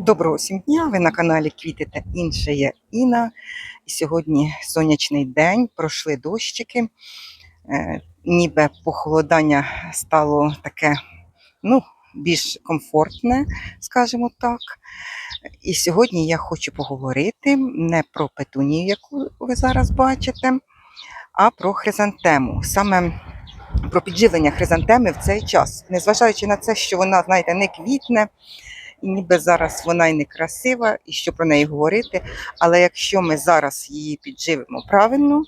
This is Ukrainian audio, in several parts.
Доброго всім дня! Ви на каналі Квіти та інше. Я Інна. І сьогодні сонячний день, пройшли дощики. Е, ніби похолодання стало таке ну, більш комфортне, скажімо так. І сьогодні я хочу поговорити не про петунію, яку ви зараз бачите, а про хризантему. Саме про підживлення хризантеми в цей час. Незважаючи на це, що вона, знаєте, не квітне, і ніби зараз вона й не красива, і що про неї говорити. Але якщо ми зараз її підживимо правильно,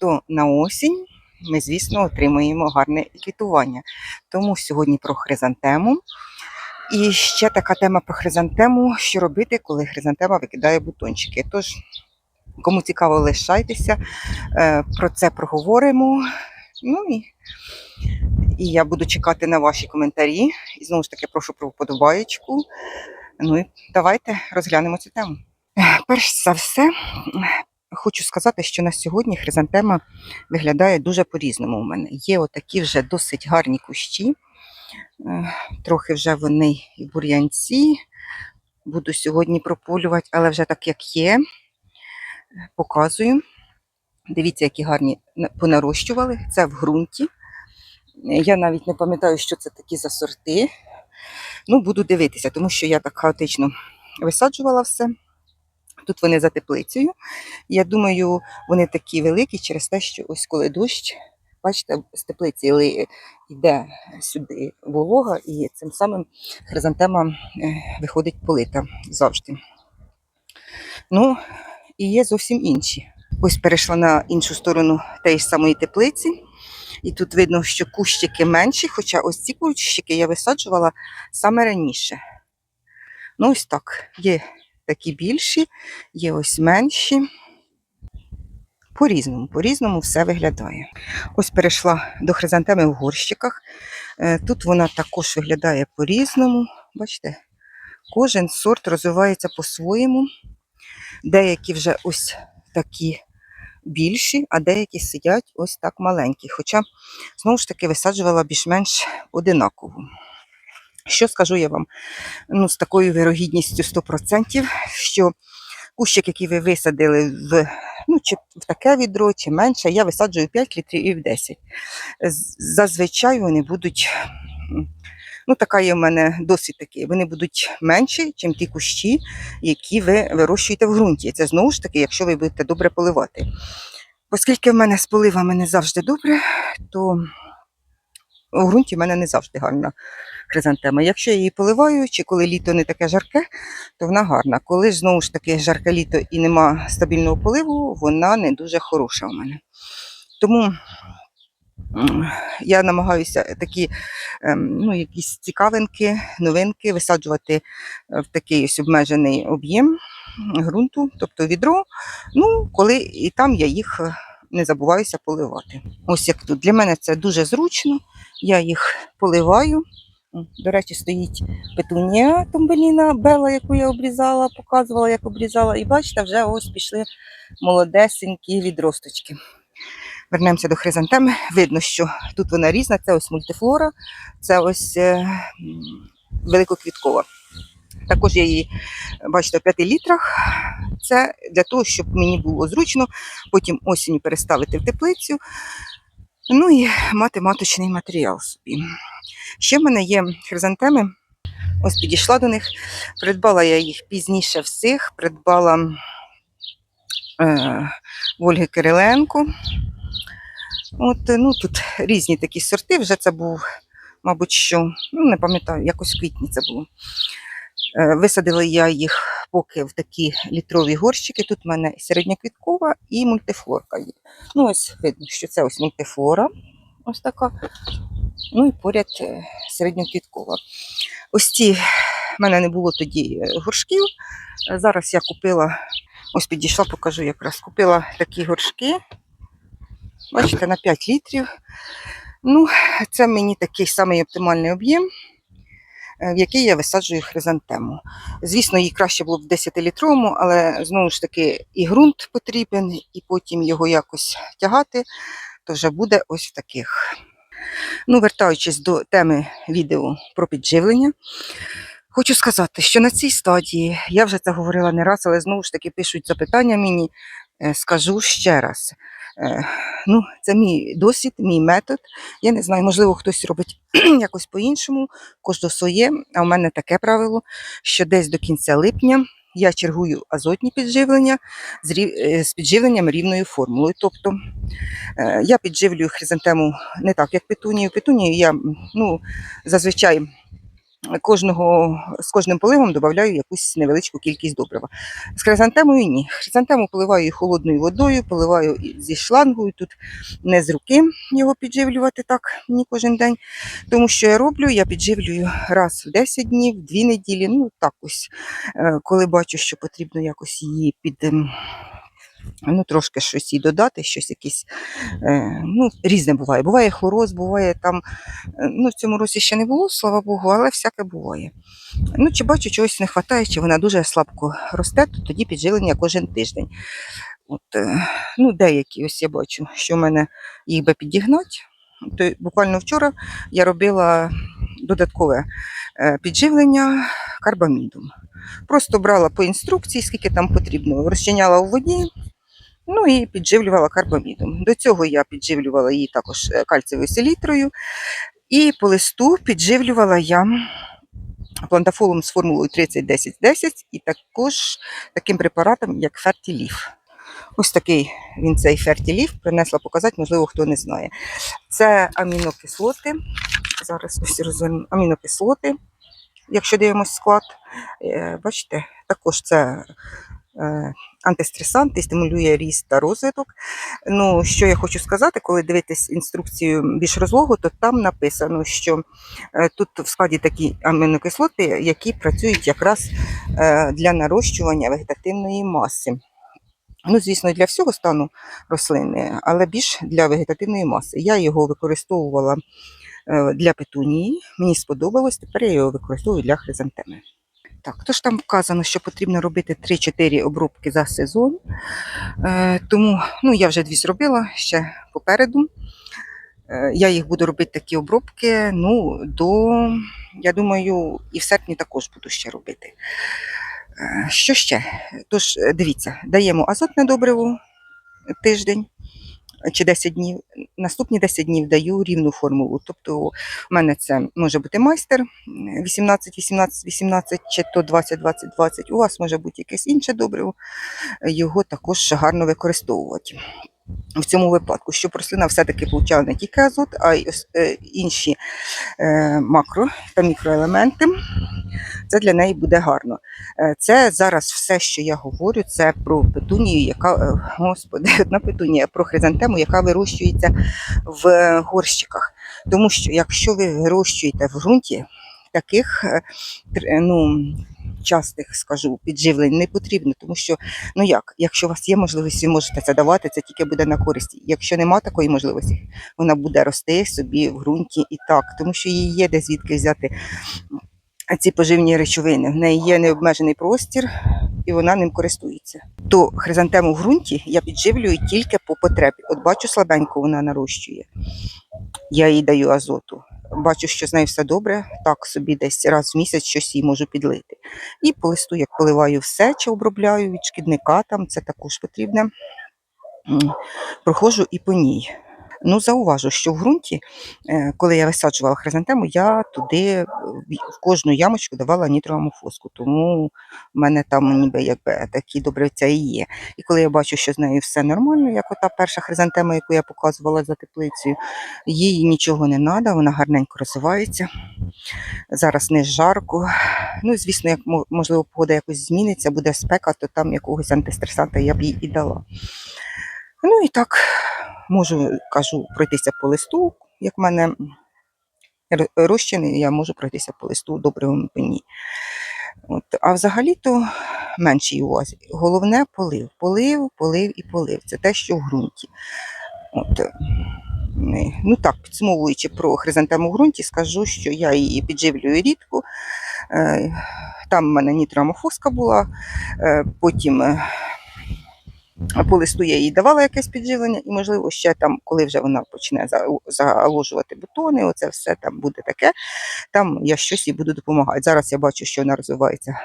то на осінь ми, звісно, отримуємо гарне квітування. Тому сьогодні про хризантему. І ще така тема про хризантему, що робити, коли хризантема викидає бутончики. Тож, кому цікаво, лишайтеся, е, про це проговоримо. Ну і, і я буду чекати на ваші коментарі. І знову ж таки прошу про вподобаєчку. Ну і давайте розглянемо цю тему. Перш за все, хочу сказати, що на сьогодні хризантема виглядає дуже по-різному у мене. Є отакі вже досить гарні кущі, е, трохи вже вони і бур'янці. Буду сьогодні прополювати, але вже так як є, показую. Дивіться, які гарні понарощували. Це в ґрунті. Я навіть не пам'ятаю, що це такі за сорти. Ну, буду дивитися, тому що я так хаотично висаджувала все. Тут вони за теплицею. Я думаю, вони такі великі через те, що ось коли дощ, бачите, з теплиці йде сюди волога, і цим самим хризантема е, виходить полита завжди. Ну, і є зовсім інші. Ось перейшла на іншу сторону тієї самої теплиці. І тут видно, що кущики менші, хоча ось ці кущики я висаджувала саме раніше. Ну, ось так. Є такі більші, є ось менші. По-різному, по-різному все виглядає. Ось перейшла до хризантеми в горщиках. Е, Тут вона також виглядає по-різному. Бачите, кожен сорт розвивається по-своєму. Деякі вже ось такі більші, а деякі сидять ось так маленькі. Хоча, знову ж таки, висаджувала більш-менш одинаково. Що скажу я вам? Ну, з такою вирогідністю 100%, що кущик, який ви висадили в, ну, чи в таке відро, чи менше, я висаджую 5 літрів і в 10. Зазвичай вони будуть. Ну, така є в мене досвід такий. Вони будуть менші, ніж ті кущі, які ви вирощуєте в ґрунті. Це знову ж таки, якщо ви будете добре поливати. Оскільки в мене з поливами не завжди добре, то у ґрунті в мене не завжди гарна хризантема. Якщо я її поливаю, чи коли літо не таке жарке, то вона гарна. Коли ж знову ж таки жарке літо і нема стабільного поливу, вона не дуже хороша у мене. Тому я намагаюся такі ем, ну, якісь цікавинки, новинки висаджувати е, в такий ось обмежений об'єм ґрунту, тобто відро. Ну, коли і там я їх е, не забуваюся поливати. Ось як тут. Для мене це дуже зручно. Я їх поливаю. До речі, стоїть петунія томбеліна бела, яку я обрізала, показувала, як обрізала. І бачите, вже ось пішли молодесенькі відросточки. Вернемося до хризантеми. Видно, що тут вона різна. Це ось мультифлора, це ось е, великоквіткова. Також я її, бачите, в 5 літрах. Це для того, щоб мені було зручно потім осінню переставити в теплицю. Ну і мати маточний матеріал собі. Ще в мене є хризантеми. Ось підійшла до них. Придбала я їх пізніше всіх. Придбала е, Ольги Кириленко. От, е, ну, тут різні такі сорти. Вже це був, мабуть, що, ну, не пам'ятаю, якось в квітні це було. Е, Висадила я їх поки в такі літрові горщики. Тут в мене середньоквіткова і мультифлорка є. Ну, ось видно, що це ось мультифлора. Ось така. Ну і поряд е, середньоквіткова. Ось ці в мене не було тоді горшків. Зараз я купила, ось підійшла, покажу якраз. Купила такі горшки. Бачите, на 5 літрів. Ну, це мені такий самий оптимальний об'єм, е, в який я висаджую хризантему. Звісно, їй краще було б в 10-літровому, але знову ж таки і ґрунт потрібен, і потім його якось тягати, то вже буде ось в таких. Ну, вертаючись до теми відео про підживлення, Хочу сказати, що на цій стадії, я вже це говорила не раз, але знову ж таки пишуть запитання мені, е, скажу ще раз. Е, Ну, це мій досвід, мій метод. Я не знаю, можливо, хтось робить якось по-іншому, кожного своє. А у мене таке правило, що десь до кінця липня я чергую азотні підживлення з, е, підживленням рівною формулою. Тобто е, я підживлюю хризантему не так, як петунію. Петунію я ну, зазвичай кожного, з кожним поливом додаю якусь невеличку кількість добрива. З хризантемою ні. Хризантему поливаю і холодною водою, поливаю зі шлангою. Тут не з руки його підживлювати так ні кожен день. Тому що я роблю, я підживлюю раз в 10 днів, дві неділі. Ну так ось, Е, коли бачу, що потрібно якось її під. Ну, трошки щось їй додати, щось якесь, е, ну, різне буває. Буває хлороз, буває там, е, ну, в цьому році ще не було, слава Богу, але всяке буває. Ну, чи бачу, чогось не вистачає, чи вона дуже слабко росте, то тоді підживлення кожен тиждень. От, е, ну, деякі, ось я бачу, що в мене їх би підігнати. То буквально вчора я робила додаткове е, підживлення карбамідом. Просто брала по інструкції, скільки там потрібно, розчиняла у воді, ну і підживлювала карбамідом. До цього я підживлювала її також е, кальцієвою селітрою. І по листу підживлювала я плантафолом з формулою 30-10-10 і також таким препаратом, як Фертіліф. Ось такий він цей Фертіліф принесла показати, можливо, хто не знає. Це амінокислоти. Зараз ось розверну амінокислоти. Якщо дивимося склад, Е, бачите, також це е, антистресант і стимулює ріст та розвиток. Ну, що я хочу сказати, коли дивитесь інструкцію більш розлогу, то там написано, що е, тут в складі такі амінокислоти, які працюють якраз для нарощування вегетативної маси. Ну, звісно, для всього стану рослини, але більш для вегетативної маси. Я його використовувала для петунії, мені сподобалось, тепер я його використовую для хризантеми. Так, тож там вказано, що потрібно робити 3-4 обробки за сезон. Е, тому ну, я вже дві зробила ще попереду. Е, я їх буду робити такі обробки. Ну, до, я думаю, і в серпні також буду ще робити. Е, що ще? Тож, е, дивіться, даємо азотне добриво тиждень чи 10 днів. Наступні 10 днів даю рівну формулу. Тобто, у мене це може бути майстер 18, 18, 18 чи то 20, 20, 20. У вас може бути якесь інше добриво, його також гарно використовувати. В цьому випадку, щоб рослина все-таки получала не тільки азот, а й е, інші е, макро та мікроелементи. Це для неї буде гарно. Е, Це зараз все, що я говорю, це про петунію, яка, господи, одна петунія, про хризантему, яка вирощується в горщиках. Тому що якщо ви вирощуєте в ґрунті, таких ну, частих, скажу, підживлень не потрібно, тому що ну як, якщо у вас є можливість, ви можете це давати, це тільки буде на користь. Якщо нема такої можливості, вона буде рости собі в ґрунті і так, тому що її є де звідки взяти ці поживні речовини. В неї є необмежений простір, і вона ним користується. То хризантему в ґрунті я підживлюю тільки по потребі. От бачу, слабенько вона нарощує. Я їй даю азоту. Бачу, що з нею все добре, так собі десь раз в місяць щось їй можу підлити. І по листу, як поливаю все, чи обробляю від шкідника, там це також потрібне. Проходжу і по ній. Ну, зауважу, що в ґрунті, е, коли я висаджувала хризантему, я туди е, в кожну ямочку давала нітроамофоску, тому в мене там ніби якби такі добривця і є. І коли я бачу, що з нею все нормально, як ота перша хризантема, яку я показувала за теплицею, їй нічого не треба, вона гарненько розвивається. Зараз не жарко. Ну, звісно, як можливо погода якось зміниться, буде спека, то там якогось антистресанта я б їй і дала. Ну і так, можу, кажу, пройтися по листу, як в мене розчини, я можу пройтися по листу добривому пені. От, а взагалі-то меншій увазі. Головне полив. Полив, полив і полив. Це те, що в ґрунті. От, е, ну так, підсумовуючи про хризантему в ґрунті, скажу, що я її підживлюю рідко. Е, Там в мене нітроамофоска була, е, потім по листу я їй давала якесь підживлення, і, можливо, ще там, коли вже вона почне за- заложувати бутони, оце все там буде таке, там я щось їй буду допомагати. Зараз я бачу, що вона розвивається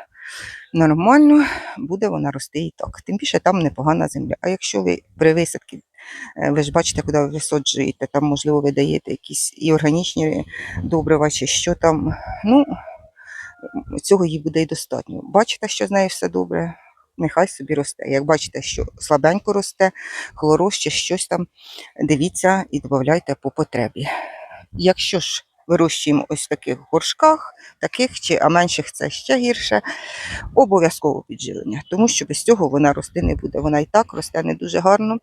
нормально, буде вона рости і так. Тим більше там непогана земля. А якщо ви при висадці, е, ви ж бачите, куди ви висаджуєте, там, можливо, ви даєте якісь і органічні добрива, чи що там, ну, цього їй буде і достатньо. Бачите, що з нею все добре, нехай собі росте. Як бачите, що слабенько росте, хлороз чи щось там, дивіться і додавайте по потребі. Якщо ж вирощуємо ось в таких горшках, таких чи а менших це ще гірше, обов'язково підживлення, тому що без цього вона рости не буде. Вона і так росте не дуже гарно.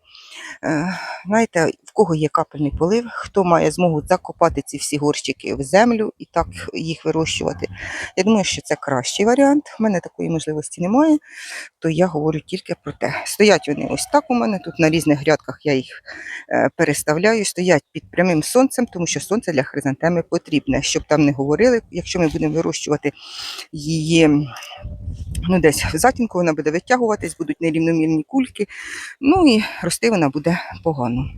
Е, Знаєте, в кого є капельний полив, хто має змогу закопати ці всі горщики в землю і так їх вирощувати. Я думаю, що це кращий варіант. У мене такої можливості немає, то я говорю тільки про те. Стоять вони ось так у мене. Тут на різних грядках я їх е, переставляю, стоять під прямим сонцем, тому що сонце для хризантеми потрібне, щоб там не говорили. Якщо ми будемо вирощувати її ну, десь в затінку, вона буде витягуватись, будуть нерівномірні кульки. Ну і рости вона буде погано.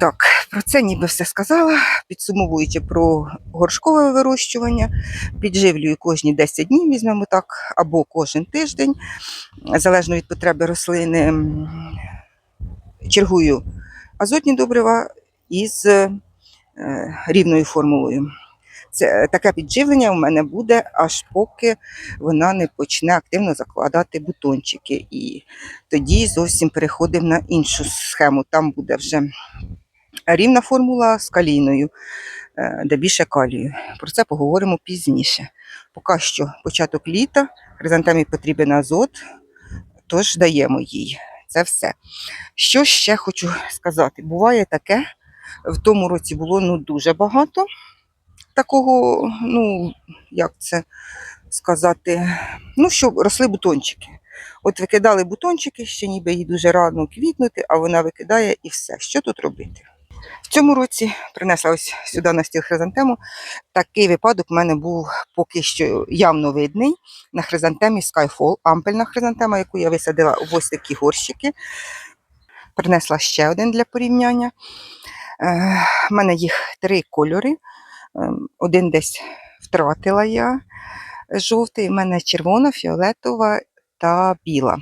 Так, про це ніби все сказала. Підсумовуючи про горшкове вирощування, підживлюю кожні 10 днів, візьмемо так, або кожен тиждень, залежно від потреби рослини. Чергую азотні добрива із е, рівною формулою. Це таке підживлення у мене буде, аж поки вона не почне активно закладати бутончики. І тоді зовсім переходимо на іншу схему. Там буде вже рівна формула з калійною, е, де більше калію. Про це поговоримо пізніше. Поки що початок літа, хризантемі потрібен азот, тож даємо їй. Це все. Що ще хочу сказати? Буває таке, в тому році було ну, дуже багато такого, ну, як це сказати, ну, що росли бутончики. От викидали бутончики, ще ніби їй дуже рано квітнути, а вона викидає і все. Що тут робити? В цьому році принесла ось сюди на стіл хризантему. Такий випадок в мене був поки що явно видний на хризантемі Skyfall, ампельна хризантема, яку я висадила в ось такі горщики. Принесла ще один для порівняння. Е, У мене їх три кольори. Ем, Один десь втратила я жовтий, у мене червона, фіолетова та біла.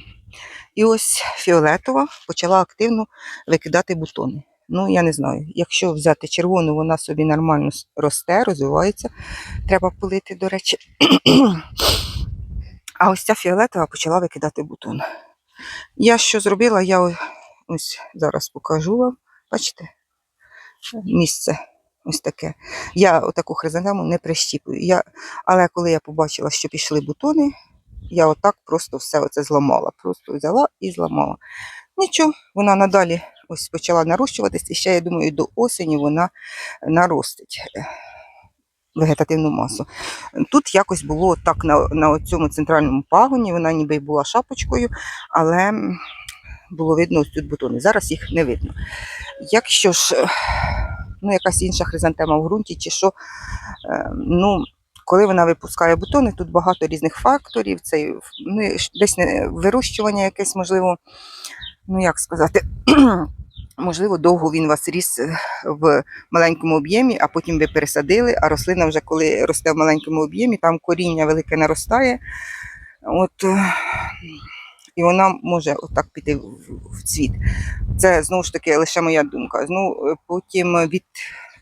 І ось фіолетова почала активно викидати бутони. Ну, я не знаю, якщо взяти червону, вона собі нормально росте, розвивається. Треба полити, до речі. А ось ця фіолетова почала викидати бутон. Я що зробила? Я ось зараз покажу вам. Бачите? Місце ось таке. Я отаку хризантему не прищіпую. Я, але коли я побачила, що пішли бутони, я отак просто все оце зламала. Просто взяла і зламала. Нічого, вона надалі ось почала нарощуватись, і ще, я думаю, до осені вона наростить е, вегетативну масу. Тут якось було так на, на цьому центральному пагоні, вона ніби й була шапочкою, але було видно ось тут бутони. Зараз їх не видно. Якщо ж е, ну, якась інша хризантема в ґрунті, чи що, е, ну, коли вона випускає бутони, тут багато різних факторів. Це ну, десь вирощування якесь, можливо, ну як сказати, можливо, довго він у вас ріс е, в маленькому об'ємі, а потім ви пересадили, а рослина вже коли росте в маленькому об'ємі, там коріння велике наростає. От, е, і вона може отак піти в, цвіт. Це знову ж таки лише моя думка. Ну, е, потім від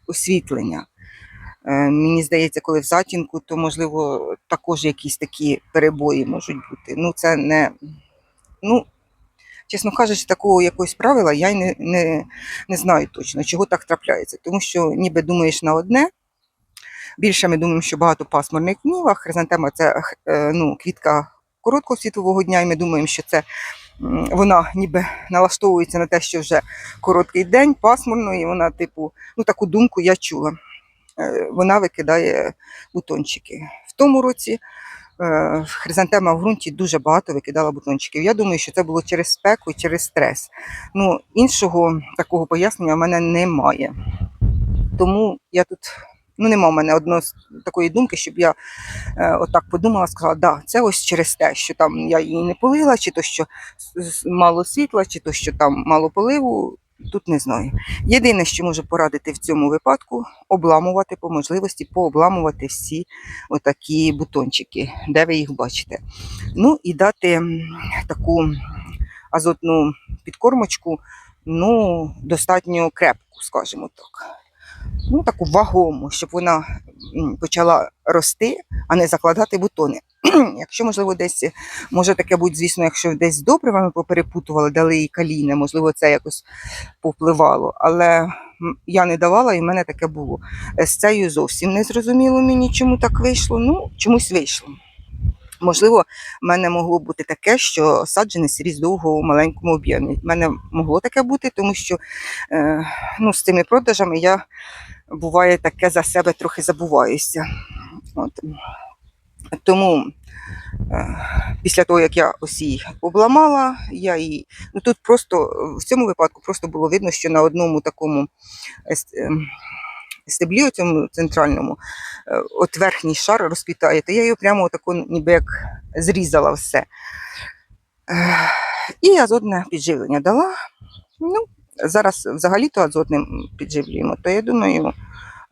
освітлення. Мені здається, коли в затінку, то можливо також якісь такі перебої можуть бути. Ну, це не. Ну, чесно кажучи, такого якогось правила я не, не, не знаю точно, чого так трапляється. Тому що ніби думаєш на одне. Більше ми думаємо, що багато пасмурних днів, а хризантема це е, ну, квітка короткого світового дня, і ми думаємо, що це вона ніби налаштовується на те, що вже короткий день, пасмурно, і вона, типу, ну таку думку я чула. Е, Вона викидає бутончики. В тому році хризантема в ґрунті дуже багато викидала бутончиків. Я думаю, що це було через спеку і через стрес. Ну, іншого такого пояснення в мене немає. Тому я тут Ну, нема в мене одно такої думки, щоб я е, отак подумала, сказала, да, це ось через те, що там я її не полила, чи то, що мало світла, чи то, що там мало поливу. Тут не знаю. Єдине, що можу порадити в цьому випадку, обламувати по можливості, пообламувати всі отакі бутончики, де ви їх бачите. Ну і дати таку азотну підкормочку, ну, достатньо крепку, скажімо так. Ну, таку вагому, щоб вона почала рости, а не закладати бутони. Якщо, можливо, десь може таке бути, звісно, якщо десь добре добривами поперепутували, дали їй каліни, можливо, це якось повпливало. Але я не давала, і в мене таке було. З цією зовсім не зрозуміло мені, чому так вийшло. Ну, чомусь вийшло. Можливо, в мене могло бути таке, що саджанець ріс довго у маленькому об'ємі. В мене могло таке бути, тому що е, ну, з цими продажами я буває таке за себе трохи забуваюся. От. Тому е, після того, як я ось обламала, я її. Ну тут просто в цьому випадку просто було видно, що на одному такому ем, стеблі, цьому центральному, е, от верхній шар розквітає, то я його прямо тако ніби як зрізала все. Е, І азотне підживлення дала. Ну, зараз взагалі-то азотним підживлюємо, то я думаю,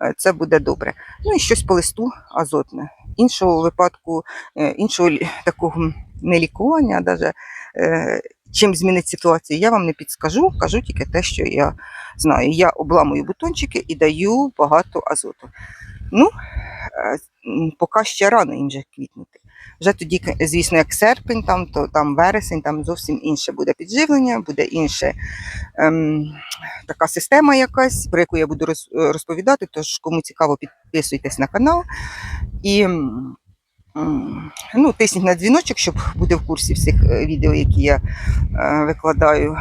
е, це буде добре. Ну і щось по листу азотне. Іншого випадку, іншого такого не лікування, е, чим змінить ситуацію, я вам не підскажу, кажу тільки те, що я знаю. Я обламую бутончики і даю багато азоту. Ну, е, поки ще рано їм вже квітнути. Вже тоді, звісно, як серпень, там, то там вересень, там зовсім інше буде підживлення, буде інше ем, така система якась, про яку я буду розповідати. Тож, кому цікаво, підписуйтесь на канал і ну, тисніть на дзвіночок, щоб бути в курсі всіх е, відео, які я е, викладаю. Е,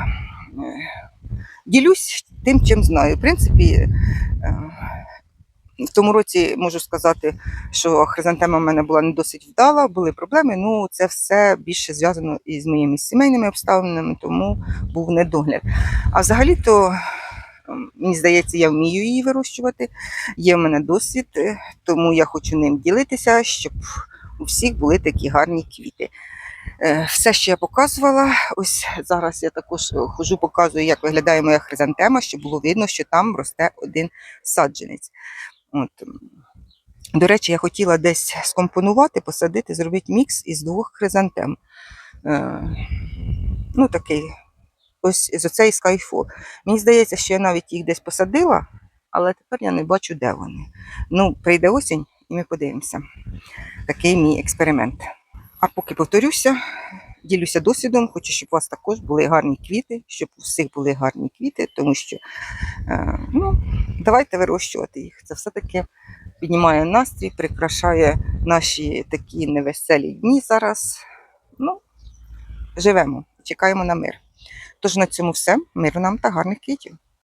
Ділюсь тим, чим знаю. В принципі, в тому році можу сказати, що хризантема в мене була не досить вдала, були проблеми. Ну, це все більше зв'язано із моїми сімейними обставинами, тому був недогляд. А взагалі-то, мені здається, я вмію її вирощувати. Є в мене досвід, тому я хочу ним ділитися, щоб у всіх були такі гарні квіти. Е, Все, що я показувала, ось зараз я також е, хожу, показую, як виглядає моя хризантема, щоб було видно, що там росте один саджанець. От. До речі, я хотіла десь скомпонувати, посадити, зробити мікс із двох хризантем. Е, ну, такий, ось з оцей Skyfall. Мені здається, що я навіть їх десь посадила, але тепер я не бачу, де вони. Ну, прийде осінь, і ми подивимося. Такий мій експеримент. А поки повторюся, ділюся досвідом, хочу, щоб у вас також були гарні квіти, щоб у всіх були гарні квіти, тому що е, ну, давайте вирощувати їх. Це все-таки піднімає настрій, прикрашає наші такі невеселі дні зараз. Ну, живемо, чекаємо на мир. Тож на цьому все. Миру нам та гарних квітів.